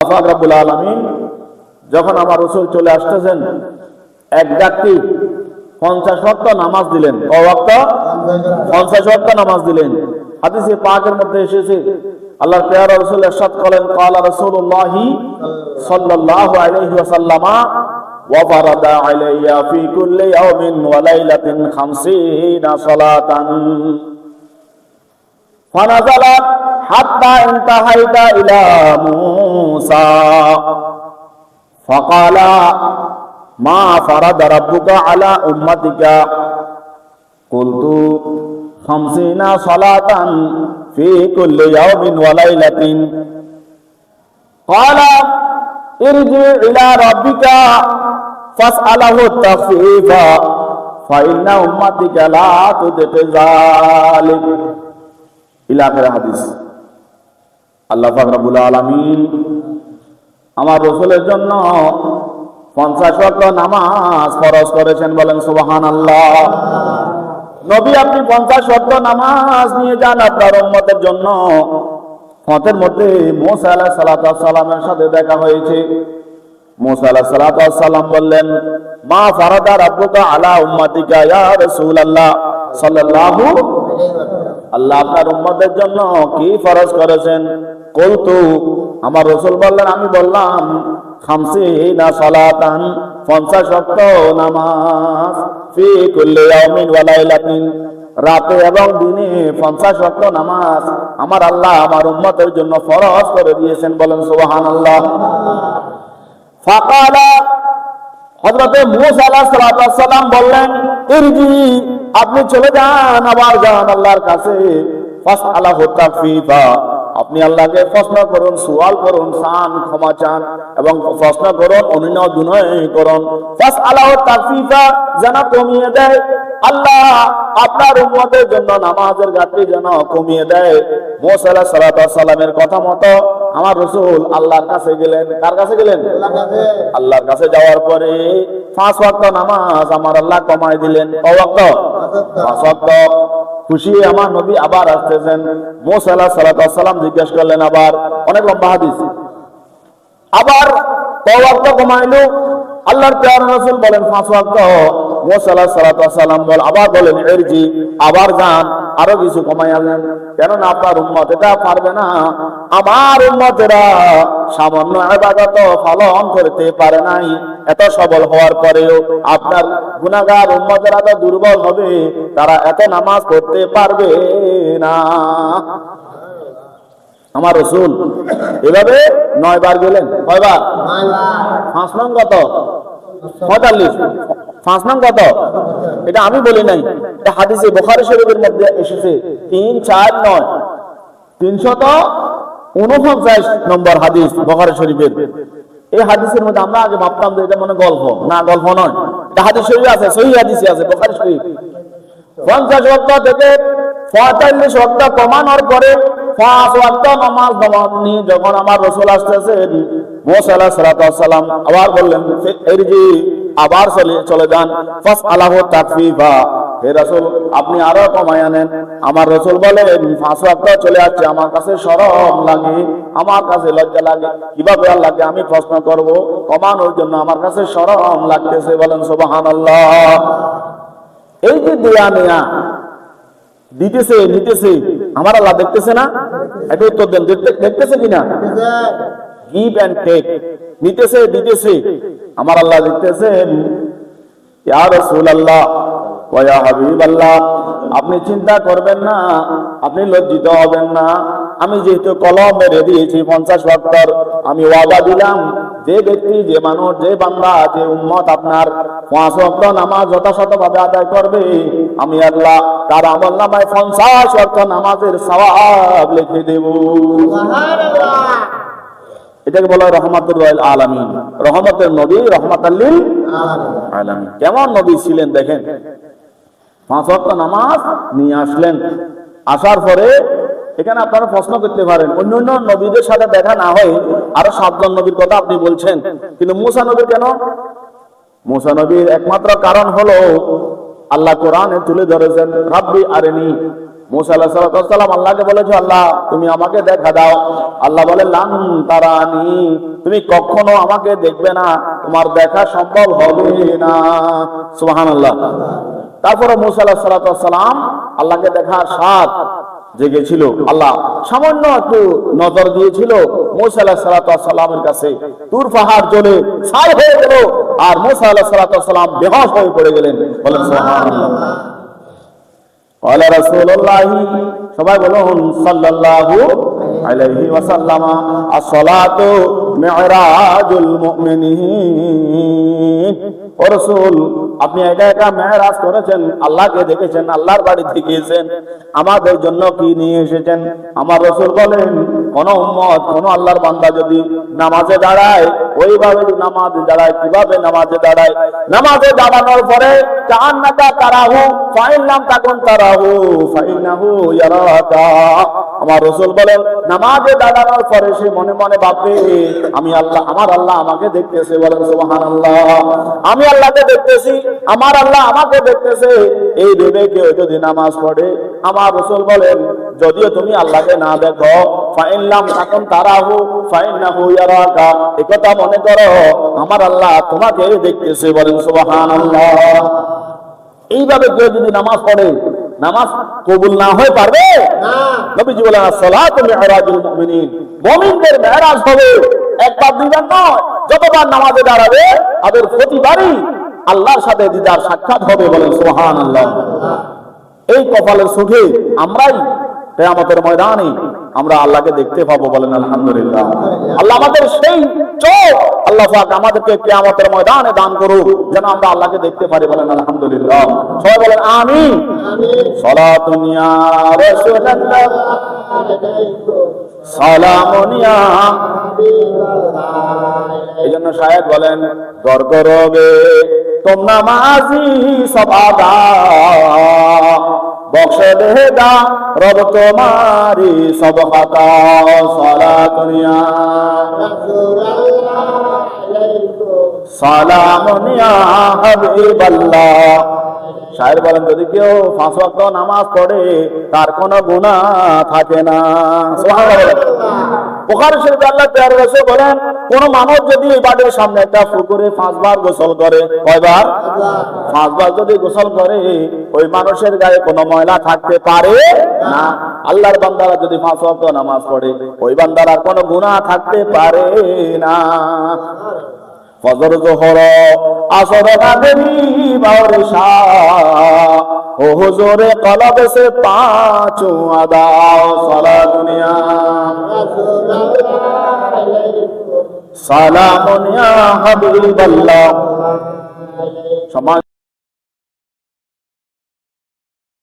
আফাক রাব্বুল আলামিন যখন আমার রসুল চলে আসতেছেন এক ব্যক্তি পঞ্চাশ ওয়াক্ত নামাজ দিলেন ক ওয়াক্ত পঞ্চাশ ওয়াক্ত নামাজ দিলেন হাদিসে পাকের মধ্যে এসেছে আল্লাহর পেয়ারা রসুল এরশাদ করেন কালা রাসূলুল্লাহি সাল্লাল্লাহু আলাইহি ওয়াসাল্লামা وفرض علي في كل يوم وليلة خمسين صلاة فنزلت حتى انتهيت إلى موسى فقال ما فرض ربك على أمتك قلت خمسين صلاة في كل يوم وليلة قال ارجع إلى ربك فاسأله التخفيف فإن أمتك لا تدق ذلك ইলা আখির হাদিস আল্লাহ পাক রব্বুল আলামিন আমার রসুলের জন্য পঞ্চাশ ওয়াক্ত নামাজ ফরজ করেছেন বলেন সুবাহান আল্লাহ নবী, আপনি পঞ্চাশ ওয়াক্ত নামাজ নিয়ে যান আপনার উম্মতের জন্য। পথের মধ্যে মোসা আলাহ সালামের সাথে দেখা হয়েছে। মোসা আলাহ সালাম বললেন, মা ফারাদা রাব্বুকা আলা উম্মাতিকা ইয়া রাসূলুল্লাহ সাল্লাল্লাহু আল্লাহ আপনার উম্মতের জন্য কি ফরজ করেছেন? কলতু আমার রসুল বললেন, আমি বললাম, খামসিনা সালাতান, পঞ্চাশ ওয়াক্ত নামাজ, ফি কুল্লি ইয়াউমিন ওয়া রাতে এবং দিনে পঞ্চাশ ওয়াক্ত নামাজ আমার আল্লাহ আমার উম্মতের জন্য ফরজ করে দিয়েছেন বলেন, সুবহানাল্লাহ। ফাকালা, হযরতে মূসা আলাইহিস সালাম বললেন, ইরজি, আপনি চলে যান, আবার যান আল্লাহর কাছে। ফাস আলাহু তাকফিফা। আপনি আল্লাহকে প্রশ্ন করুন সুয়াল করুন সান ক্ষমা চান এবং প্রশ্ন করুন অনুনয় বিনয় করুন। ফাস আলাহু তাকফিফা যেন কমিয়ে দেয়। আল্লাহ আপনার উম্মতের জন্য নামাজের ঘাটতি যেন কমিয়ে দেয়। মোসা আলাইহিস সালামের কথা মতো আমার রসুল আল্লাহর কাছে গেলেন। কার কাছে গেলেন? আল্লাহর কাছে। যাওয়ার পরে পাঁচ ওয়াক্ত নামাজ আমার আল্লাহ কমায় দিলেন। ওয়াক্ত। পাঁচ ওয়াক্ত। খুশি আমার নবী আবার আসতেছেন। মোসাল্লাহ আলাহ সালাম জিজ্ঞেস করলেন, আবার? অনেক লম্বা হাদিস। আবার কমাইলো। আল্লাহর প্রিয় রাসূল বলেন ফাঁস ওয়াক্ত বল আবার বলেন এরজি আবার যান আরও কিছু কমাই আনলেন। কেননা আপনার উম্মত এটা পারবে না। আমার উম্মতেরা সামান্য আবাদত পালন করতে পারে নাই। এত সবল হওয়ার পরেও আপনার উম্মতেরা তো দুর্বল হবে তারা এত নামাজ পড়তে পারবে না। আমার রসুল এভাবে নয় বার গেলেন? কয়বার? পাঁচ নং কত পাঁচ নং কত? এটা আমি বলি নাই। এটা হাদিসে বোখারি শরীফের মধ্যে এসেছে। তিন, চার, নয়। উনপঞ্চাশ নম্বর হাদিস বোখারি শরীফের। এই হাদিসের মধ্যে আমরা আগে ভাবতাম যে এটা গল্প। না, গল্প নয়। এটা হাদিস শরীফ আছে, সহি হাদিসে আছে, বোখারি শরীফ। পঞ্চাশ ওয়াক্ত থেকে পঁয়তাল্লিশ ওয়াক্ত কমানোর পরে পাঁচ নমানি যখন আমার রসুল আসতেছে মোসা আলাহ সালাম আবার বললেন যে আবার চলে যান। আলাহ তাকফিফা। হে রসুল, আপনি আরও কমাই আনেন। আমার রসুল বলে চলে আসছে, আমার কাছে সরম লাগে, আমার কাছে লজ্জা লাগে। কীভাবে লাগে আমি প্রশ্ন করব? কমানোর জন্য আমার কাছে সরম লাগতেছে। বলেন, সুবহানাল্লাহ। এই যে দেয়া নেয়া, দিতেছে, নিতেছে, আমার আল্লাহ দেখতেছে না? এটা উত্তর দেন। দেখতেছে কিনা? গিভ অ্যান্ড টেক নিতেছে, দিতেছে। আমার আল্লাহ দেখতেছেন ইয়া রাসূলুল্লাহ ওয়া ইয়া হাবিবাল্লাহ, আপনি চিন্তা করবেন না, আপনি লজ্জিত হবেন না। আমি যেহেতু কলম মেরে দিয়েছি পঞ্চাশ ওয়াক্তর আমি ওয়াদা দিলাম, যে ব্যক্তি, যে মানুষ, যে বান্দা, যে উম্মত আপনার পাঁচ ওয়াক্ত নামাজ যথাযথ ভাবে আদায় করবে, আমি আল্লাহ তার আমল নামায় পঞ্চাশ ওয়াক্ত নামাজের সওয়াব লিখে দেব। এটাকে বলা হয় রহমাতুর আলামিন। রহমতের নবী রহমাত কেমন নবী ছিলেন দেখেন? পাঁচ ওয়াক্ত নামাজ নিয়ে আসলেন। আসার পরে এখানে আপনারা প্রশ্ন করতে পারেন, অন্য অন্য নবীদের সাথে দেখা না হয় আরও সাতজন নবীর কথা আপনি বলছেন। কিন্তু মুসা নবীর কেন? মুসা নবীর একমাত্র কারণ হলো, আল্লাহ কোরআনে তুলে ধরেছেন, রাব্বি আরেনি মুসা আল্লাহ আল্লাহকে বলেছ, আল্লাহ, তুমি আমাকে দেখা দাও। আল্লাহ বলে তারানি, তুমি কখনো আমাকে দেখবে না, তোমার দেখা সম্ভব হবে না। সুবহান আল্লাহ তারপরে মুসা আল্লাহ আল্লাহকে দেখার সাথ জেগেছিল। আল্লাহ সামান্য একটু নজর দিয়েছিল মুসা সাল্লামের কাছে। তুর পাহাড় জ্বলে ছাই হয়ে গেল, আর মুসা আল্লাহ সাল্লাম বেহস হয়ে পড়ে গেলেন। বলেন কলা রাসূলুল্লাহ সবাই বলুন সাল্লাল্লাহু আলাইহি ওয়াসাল্লাম, আসসালাতু মি'রাজুল মুমিনিন। ও রাসূল, আপনি একা একা মেহরাজ করেছেন, আল্লাহকে দেখেছেন, আল্লাহর বাড়িতে গিয়েছেন আমাদের জন্য কি নিয়ে এসেছেন? আমার রসুল বলেন, কোন উম্মত, কোন আল্লাহর বান্দা যদি নামাজে দাঁড়ায় ওইভাবে নামাজে দাঁড়ায়, কীভাবে নামাজে দাঁড়ায়? নামাজে দাঁড়ানোর পরে আমার রাসূল বলেন, নামাজে দাঁড়ানোর পরে সে মনে মনে ভাববে, আমি আল্লাহ, আমার আল্লাহ আমাকে দেখতেছে, বলেন আমি আল্লাহকে দেখতেছি, আমার আল্লাহ আমাকে দেখতেছে। এই ভেবে কেউ যদি নামাজ পড়ে, আমার রাসূল বলেন, যদিও তুমি আল্লাহকে না দেখো ফাইনলাম তাকুন তারাহু ফাইনাহু ইয়ারাকা। একথা মনে করো আমার আল্লাহ তোমাকে দেখতেছে বলেন সুবহানাল্লাহ। এইভাবে কেউ যদি নামাজ পড়ে নামাজ কবুল না হয়ে পারবে? নবীজি বলেন সালাতু মিহরাজুল মুমিনিন। মুমিনদের মেহরাজ হবে একবার দুইবার নয়। যতবার নামাজে দাঁড়াবে তাদের প্রতিবারই আল্লাহর সাথে দিদার সাক্ষাৎ হবে বলেন সুবহানাল্লাহ। এই কপালের সুখে আমরাই কেয়ামতের ময়দানে আমরা আল্লাহকে দেখতে পাবো বলেন আলহামদুলিল্লাহ। আল্লাহ আমাদের সেই চোখ আল্লাহ পাক আমাদেরকে কেয়ামতের ময়দানে দান করুক, যেন আমরা আল্লাহকে দেখতে পারি বলেন আলহামদুলিল্লাহ। সবাই বলেন আমি এই জন্য শায়দ বলেন গর্গ রবে তোমরা মাঝি সবাদা দেহেদা রব তোমারি সব হতা সলা হাবিবাল্লাহ। সাহেব বলেন, যদি কেউ পাঁচ নামাজ পড়ে, তার কোনো গুণা থাকে না। বুখারী শরীফে আল্লাহ তেয়ার রাসূল বলেন, কোন মানুষ যদি এই বাড়ির সামনে একটা পুকুরে পাঁচবার গোসল করে, কয়বার? পাঁচবার যদি গোসল করে, ওই মানুষের গায়ে কোনো ময়লা থাকতে পারে না। আল্লাহর বান্দারা যদি পাঁচ ওয়াক্ত নামাজ পড়ে, ওই বান্দারা কোনো গুনাহ থাকতে পারে না। ফজর, জোহর, আসর কাদেরি বাউরি ও হুজুরে কলব সে পাঁচ আদাও সালা দুনিয়া। সালামুনিয়া হাবিবাল্লাহ। সমাজ